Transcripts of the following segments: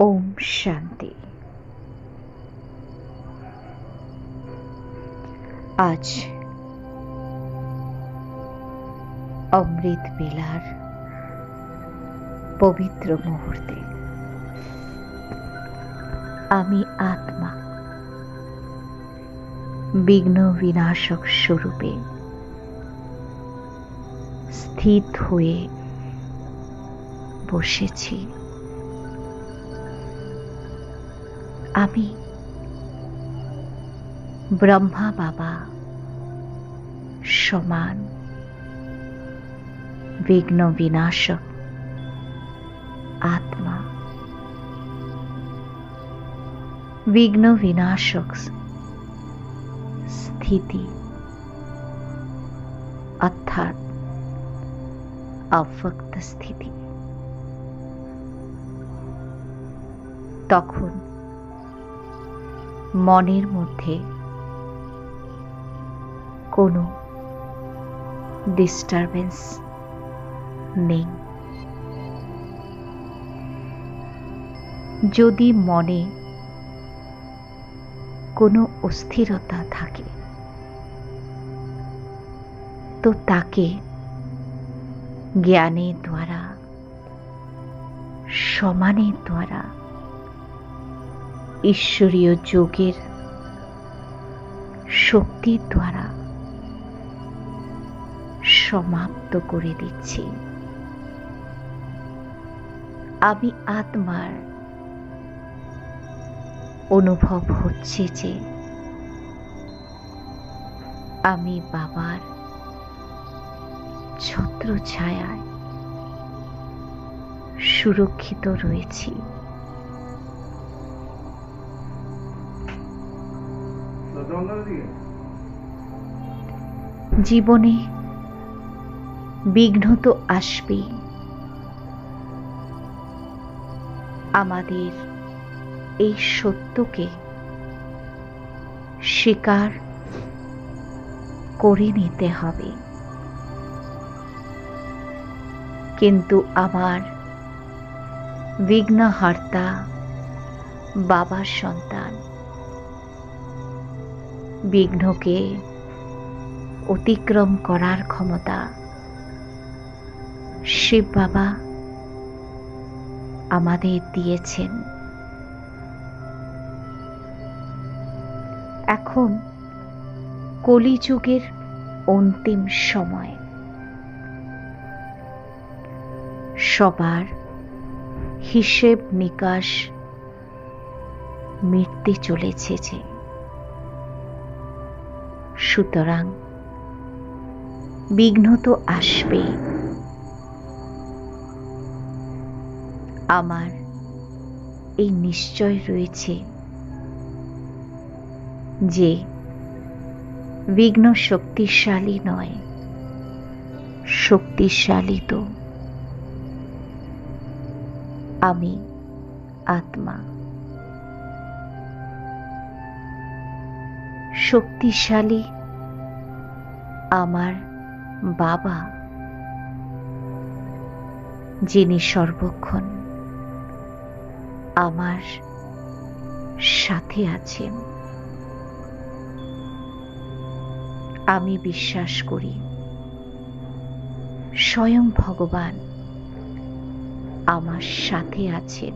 ওম শান্তি আজ অমৃত বেলার পবিত্র মুহূর্তে আমি আত্মা বিঘ্ন বিনাশক স্বরূপে স্থিত হয়ে বসেছি। আমি ব্রহ্মা বাবা সমান বিঘ্ন বিনাশক আত্মা। বিঘ্ন বিনাশক স্থিতি অর্থাৎ অব্যক্ত স্থিতি। তখন মনের মধ্যে কোনো ডিস্টারবেন্স নেই। যদি মনে কোনো অস্থিরতা থাকে, তো তাকে জ্ঞানের দ্বারা, সমানের দ্বারা ঈশ্বরীয় যোগের শক্তির দ্বারা সমাপ্ত করে দিচ্ছি। আমি আত্মার অনুভব হচ্ছে যে আমি বাবার ছত্র ছায়ায় সুরক্ষিত রয়েছি। জীবনে বিঘ্ন তো আসবেই। আমাদের এই সত্যকে স্বীকার করে নিতে হবে। কিন্তু আমার বিঘ্নহর্তা বাবার সন্তান বিঘ্নকে অতিক্রম করার ক্ষমতা। শিব বাবা আমাদের দিয়েছেন। এখন কলিযুগের অন্তিম সময়। সবার হিসেব নিকাশ মিটতে চলেছে যে সুতরাং বিঘ্ন তো আসবেই। আমার এই নিশ্চয় রয়েছে যে বিঘ্ন শক্তিশালী নয়, শক্তিশালী তো আমি আত্মা। শক্তিশালী আমার বাবা, যিনি সর্বক্ষণ আমার সাথে আছেন। আমি বিশ্বাস করি, স্বয়ং ভগবান আমার সাথে আছেন।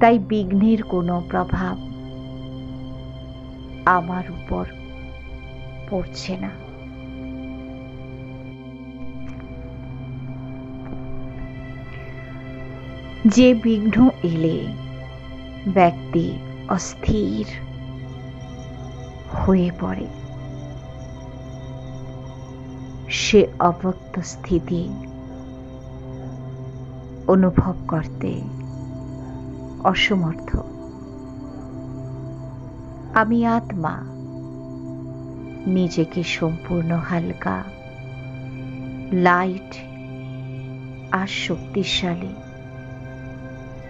তাই বিঘ্নের কোনো প্রভাব আমার উপর পড়ছে না। যে বিঘ্ন এলে ব্যক্তি অস্থির হয়ে পড়ে। সে অব্যক্ত স্থিতি অনুভব করতে অসমর্থ। আমি আত্মা। নিজেকে সম্পূর্ণ হালকা লাইট আর শক্তিশালী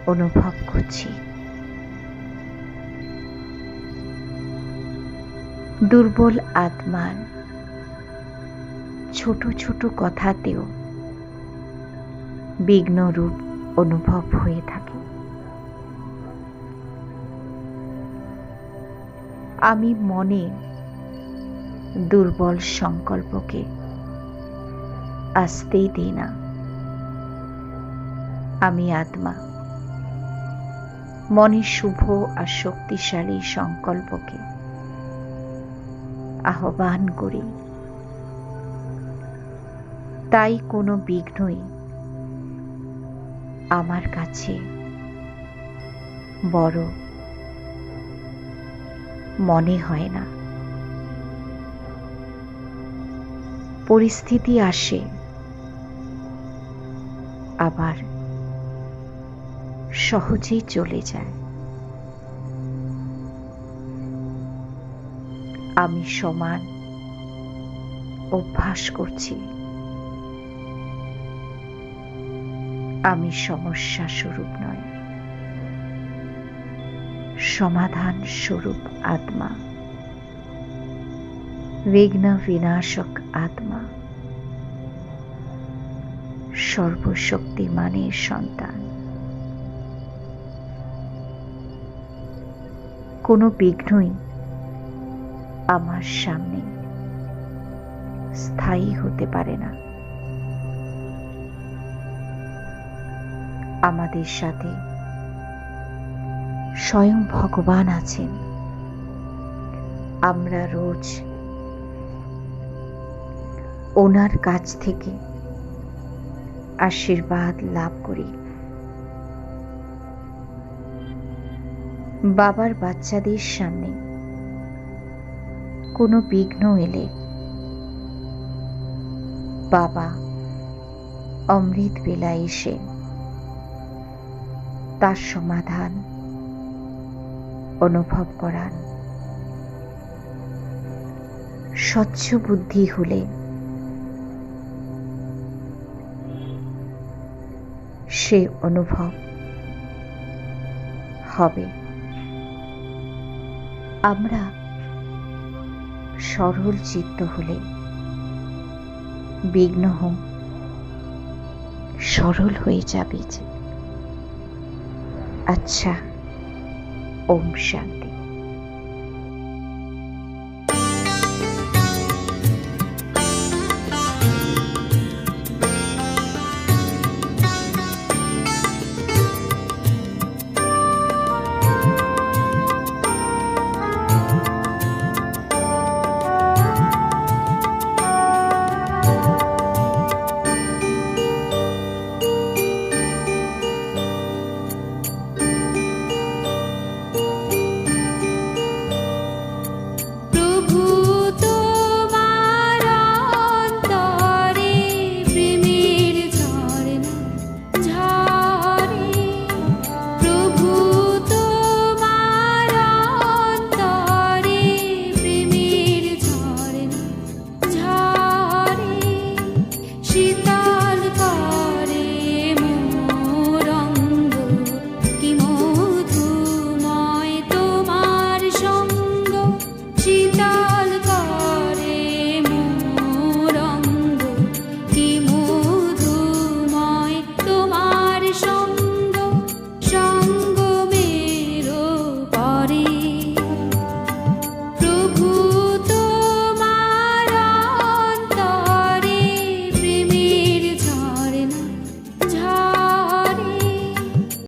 অনুভব করছি। দুর্বল আত্মার ছোট ছোট কথাতেও বিঘ্নরূপ অনুভব হয়ে থাকে। আমি মনে দুর্বল সংকল্পকে আসতেই দিই না। আমি আত্মা। মনে শুভ আর শক্তিশালী সংকল্পকে আহ্বান করি। তাই কোনো বিঘ্নই আমার কাছে বড় মনে হয় না। পরিস্থিতি আসে, আবার সহজেই চলে যায়। আমি সমান অভ্যাস করছি। আমি সমস্যা স্বরূপ নয়। সমাধান স্বরূপ আত্মা। বিঘ্ন বিনাশক আত্মা। সর্বশক্তিমানের সন্তান। কোনো বিঘ্নই আমার সামনে স্থায়ী হতে পারে না। আমাদের সাথে স্বয়ং ভগবান আছেন। আমরা রোজ ওনার কাছ থেকে আশীর্বাদ লাভ করি। বাবার বাচ্চাদের সামনে কোনো বিঘ্ন এলে বাবা অমৃত বেলা এসে তার সমাধান অনুভব করান। স্বচ্ছ বুদ্ধি হলে সে অনুভব হবে। আমরা সরল চিত্ত হলে, বিঘ্ন সরল হয়ে যাবে আচ্ছা। ওম শান্তি